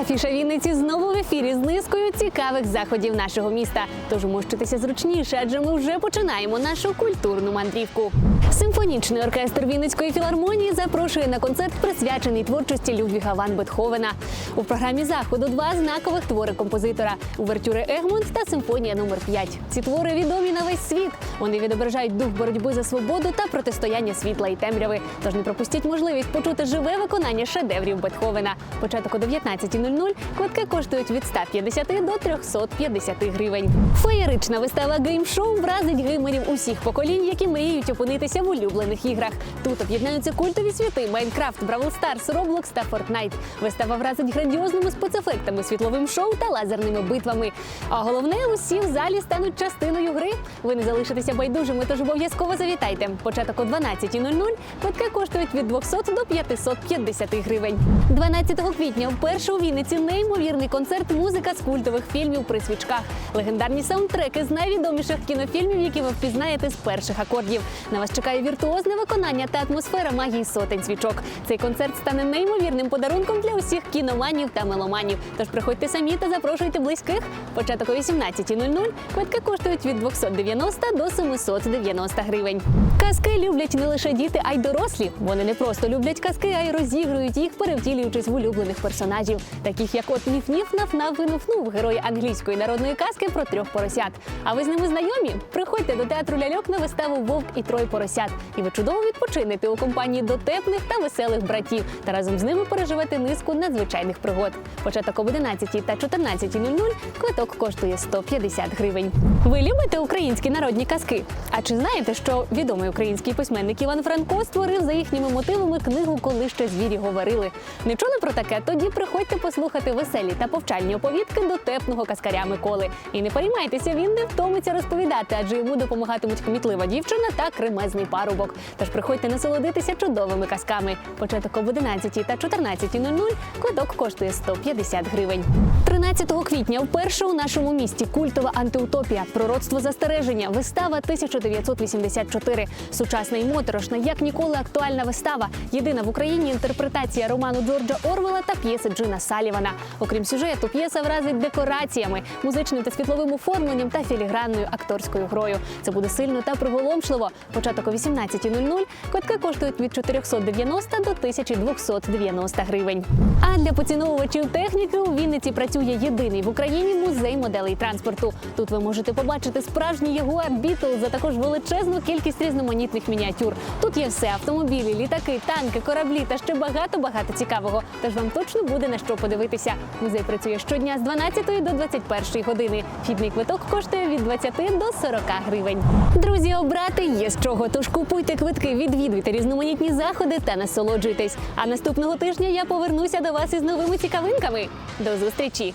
Афіша Вінниці знову в ефірі з низкою цікавих заходів нашого міста. Тож мощуйтеся зручніше, адже ми вже починаємо нашу культурну мандрівку. Симфонічний оркестр Вінницької філармонії запрошує на концерт, присвячений творчості Людвіга Ван Бетховена. У програмі заходу два знакових твори композитора увертюри Егмонт та симфонія номер 5 Ці твори відомі на весь світ. Вони відображають дух боротьби за свободу та протистояння світла і темряви. Тож не пропустіть можливість почути живе виконання шедеврів Бетховена. Початок о 19.00. Квитки коштують від 150 до 350 гривень. Феєрична вистава гейм-шоу вразить геймерів усіх поколінь, які мріють опинитися в улюблених іграх. Тут об'єднаються культові світи Майнкрафт, Бравл Старс, Роблокс та Фортнайт. Вистава вразить грандіозними спецефектами, світловим шоу та лазерними битвами. А головне, усі в залі стануть частиною гри. Ви не залишитеся байдужими, тож обов'язково завітайте. Початок о 12.00. Квитки коштують від 200 до 550 гривень. 12 квітня вперше у Вінниці неймовірний концерт музика з культових фільмів при свічках. Легендарні саундтреки з найвідоміших кінофільмів, які ви впізнаєте з перших акордів. На вас чекає віртуозне виконання та атмосфера магії сотень свічок. Цей концерт стане неймовірним подарунком для усіх кіноманів та меломанів. Тож приходьте самі та запрошуйте близьких. Початок о 18.00. Квитки коштують від 290 до 790 гривень. Казки люблять не лише діти, а й дорослі. Вони не просто люблять казки, а й розігрують їх, перевтілюючись в улюблених персонажів, таких як от Ніф-Ніф, Наф-Наф, Винуф-Нуф, герої англійської народної казки про трьох поросят. А ви з ними знайомі? Приходьте до театру ляльок на виставу Вовк і троє поросят. І ви чудово відпочинете у компанії дотепних та веселих братів та разом з ними переживете низку надзвичайних пригод. Початок об 11 та 14.00 квиток коштує 150 гривень. Ви любите українські народні казки? А чи знаєте, що відомий український письменник Іван Франко створив за їхніми мотивами книгу Коли ще звірі говорили? Не чули про таке? Тоді приходьте послухати веселі та повчальні оповідки дотепного каскаря Миколи. І не переймайтеся, він не втомиться розповідати, адже йому допомагатимуть кмітлива дівчина та кремезний парубок. Тож приходьте насолодитися чудовими казками. Початок об 11 та 14.00 квиток коштує 150 гривень. 13 квітня вперше у нашому місті культова антиутопія, пророцтво застереження, вистава 1984. Сучасна і моторошна, як ніколи актуальна вистава. Єдина в Україні інтерпретація роману Джорджа Орвела та п'єси Джина Салівана. Окрім сюжету, п'єса вразить декораціями, музичним та світловим оформленням та філігранною акторською грою. Це буде сильно та приголомшливо. Початок о 18.00. Квитки коштують від 490 до 1290 гривень. А для поціновувачів техніки у Вінниці працює єдиний в Україні музей моделей транспорту. Тут ви можете побачити справжній Ягуар Beetle, а також величезну кількість різноманітних мініатюр. Тут є все: автомобілі, літаки, танки, кораблі та ще багато багато цікавого. Тож вам точно буде на що подивитися. Музей працює щодня з 12 до 21 години. Вхідний квиток коштує від 20 до 40 гривень. Друзі, обрати є з чого. Тож купуйте квитки, відвідуйте різноманітні заходи та насолоджуйтесь. А наступного тижня я повернуся до вас із новими цікавинками. До зустрічі!